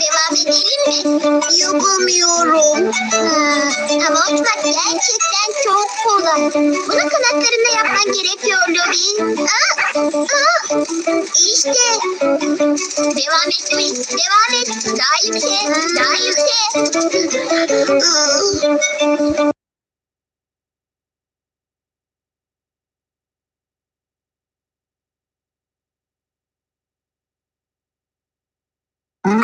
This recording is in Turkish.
Devam edelim mi? Yapamıyorum. Hmm, ama uçmak gerçekten çok kolay. Bunu kanatlarında yapman gerekiyor Lobby. Aa, aa, işte. Devam et Louis, devam et. Daha yüksek, daha yüksek. Wow!